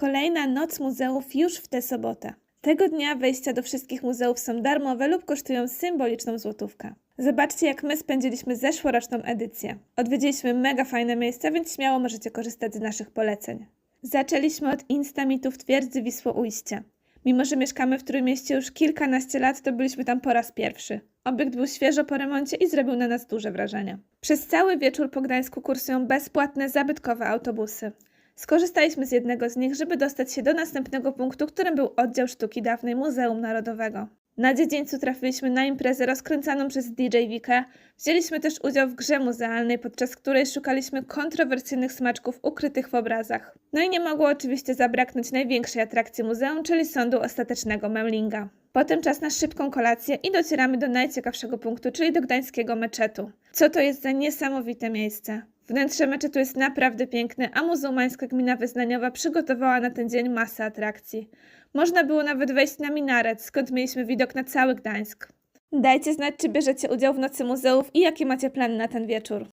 Kolejna noc muzeów już w tę sobotę. Tego dnia wejścia do wszystkich muzeów są darmowe lub kosztują symboliczną złotówkę. Zobaczcie, jak my spędziliśmy zeszłoroczną edycję. Odwiedziliśmy mega fajne miejsca, więc śmiało możecie korzystać z naszych poleceń. Zaczęliśmy od Instamitu w twierdzy Wisłoujście. Mimo, że mieszkamy w Trójmieście już kilkanaście lat, to byliśmy tam po raz pierwszy. Obiekt był świeżo po remoncie i zrobił na nas duże wrażenie. Przez cały wieczór po Gdańsku kursują bezpłatne, zabytkowe autobusy. Skorzystaliśmy z jednego z nich, żeby dostać się do następnego punktu, którym był oddział sztuki dawnej Muzeum Narodowego. Na dziedzińcu trafiliśmy na imprezę rozkręcaną przez DJ Wikę. Wzięliśmy też udział w grze muzealnej, podczas której szukaliśmy kontrowersyjnych smaczków ukrytych w obrazach. No i nie mogło oczywiście zabraknąć największej atrakcji muzeum, czyli sądu ostatecznego Memlinga. Potem czas na szybką kolację i docieramy do najciekawszego punktu, czyli do gdańskiego meczetu. Co to jest za niesamowite miejsce? Wnętrze meczetu jest naprawdę piękne, a muzułmańska gmina wyznaniowa przygotowała na ten dzień masę atrakcji. Można było nawet wejść na minaret, skąd mieliśmy widok na cały Gdańsk. Dajcie znać, czy bierzecie udział w Nocy Muzeów i jakie macie plany na ten wieczór.